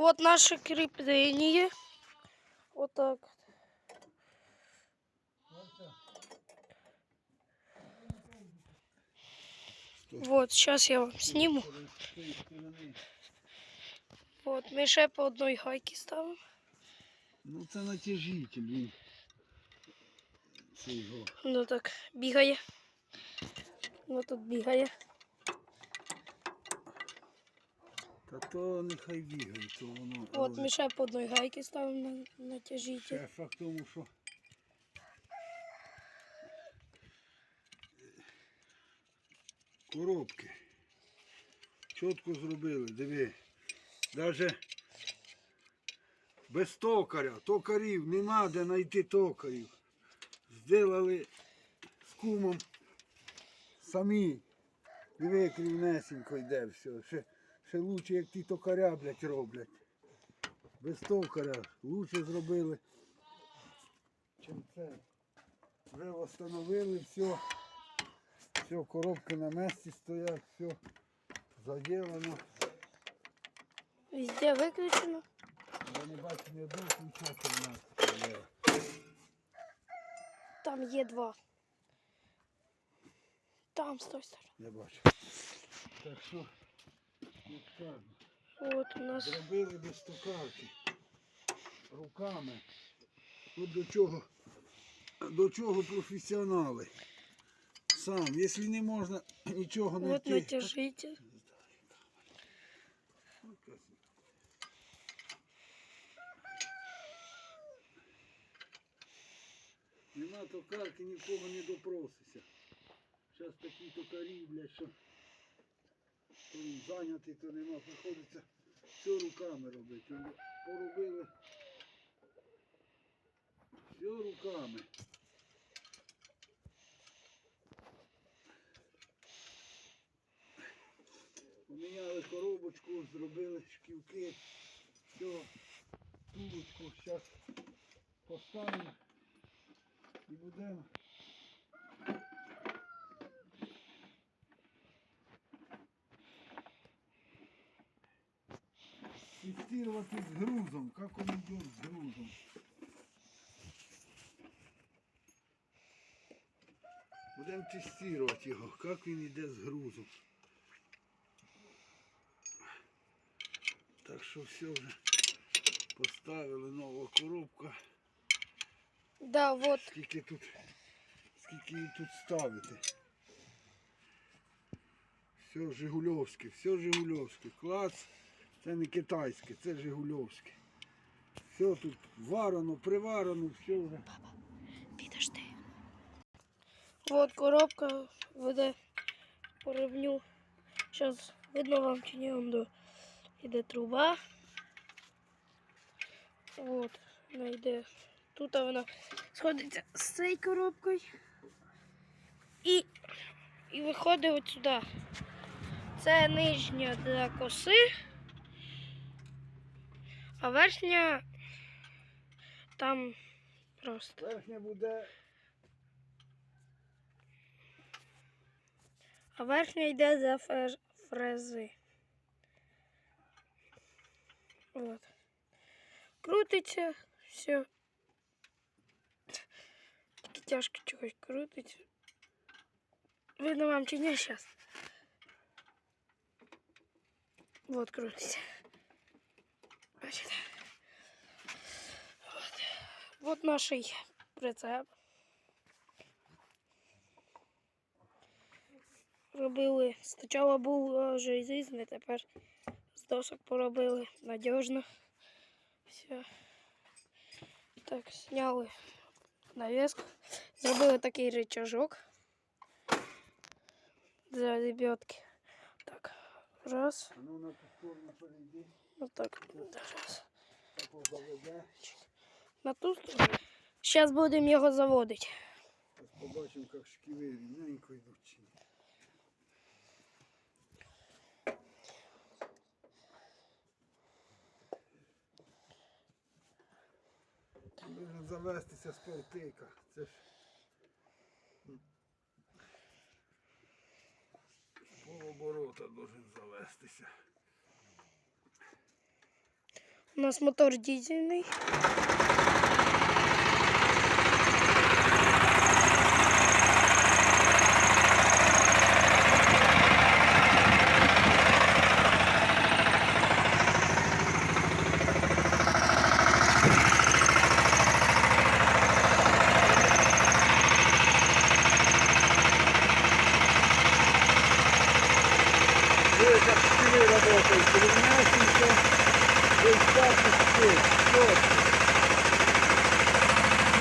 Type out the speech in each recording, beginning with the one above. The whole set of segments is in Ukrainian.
Вот наше крепление. Вот так. Вот, сейчас я вам сниму. Вот, ми ще по одній гайці ставимо. Ну це натяжитель він. Це його. Ну так, бігає. Ну тут бігає. Та то нехай бігає, то воно. От ми ще по одній гайці ставимо на натяжитель. ще факт в тому, що коробки. Чітко зробили, диви. Даже без токаря, токарів, нема де знайти токарів. Зделали з кумом самі. Диви, як рівнесенько йде все. Ще, ще лучше, як ті токаря, блядь, роблять. Без токаря. Лучше зробили, чим це. Вже встановили все. Все, коробки на місці стоять, все заділено. Везде виключено. Я не бачу ні одного включателя у нас. Там є два. Там з той сторони. Я бачу. Так що, От у нас. зробили без токарки. Руками. Тут до чого, до чого професіонали. Сам, якщо не можна нічого От знайти. натяжитель. Нема токарки, нікого не допросися. Зараз такі токарі, блядь, що то зайнятий, то нема. Приходиться все руками робити. Поробили. Все руками. Поміняли коробочку, зробили шківки, все, тулочку, зараз поставимо і будемо. Тестировать с грузом, как он идет с грузом. Будемо тестувати його, як він йде з грузом. Так що все вже поставили нова коробка. Да, вот. Скільки тут, скільки її тут ставити. Все Жигульовське, все Жигульовське. Клац, це не китайське, це Жигульовське. Все тут варено, приварено, все вже. Підожди. Вот коробка веде по рівню. Зараз видно вам чи ні, он до іде труба. Вот, вона йде. Тут вона сходиться з цією коробкою. І, і виходить от сюди. Це нижня для коси, а верхня там просто. Верхня буде А верхня йде за фер- фрези. От. Крутиться, все. Тільки тяжко чогось крутиться. Видно вам чи ні зараз? Вот крутиться. Бачите? Вот. Вот наш прицеп. робили. Спочатку було желізне, тепер з досок поробили надіжно. Все. Так, зняли навіску. Зробили такий рычажок для лебедки. Так, Раз, ну на ту сторону перейди, отак. Раз. так. На ту сторону. Зараз будемо його заводити. Побачимо, як шківи рівненько йдуть. Должен завестися з полтика. Це ж з полоборота должен завестися. У нас мотор дизельний. Ось так стили работають, рівнесенько, ось так і стиль, чітко.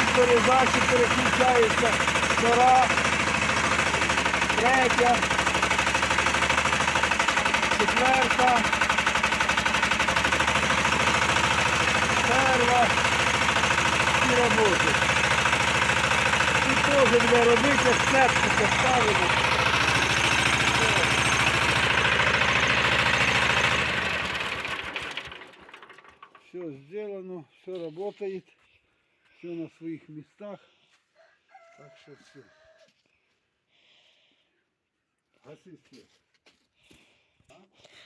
І переключаються втора, третя, четверта, перша і роботи. І теж буде робити, сцепку поставимо. Все все работает, все на своих местах. Так что все. Гаси свет.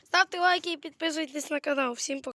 Ставте лайки і підписуйтесь на канал. Всім пока.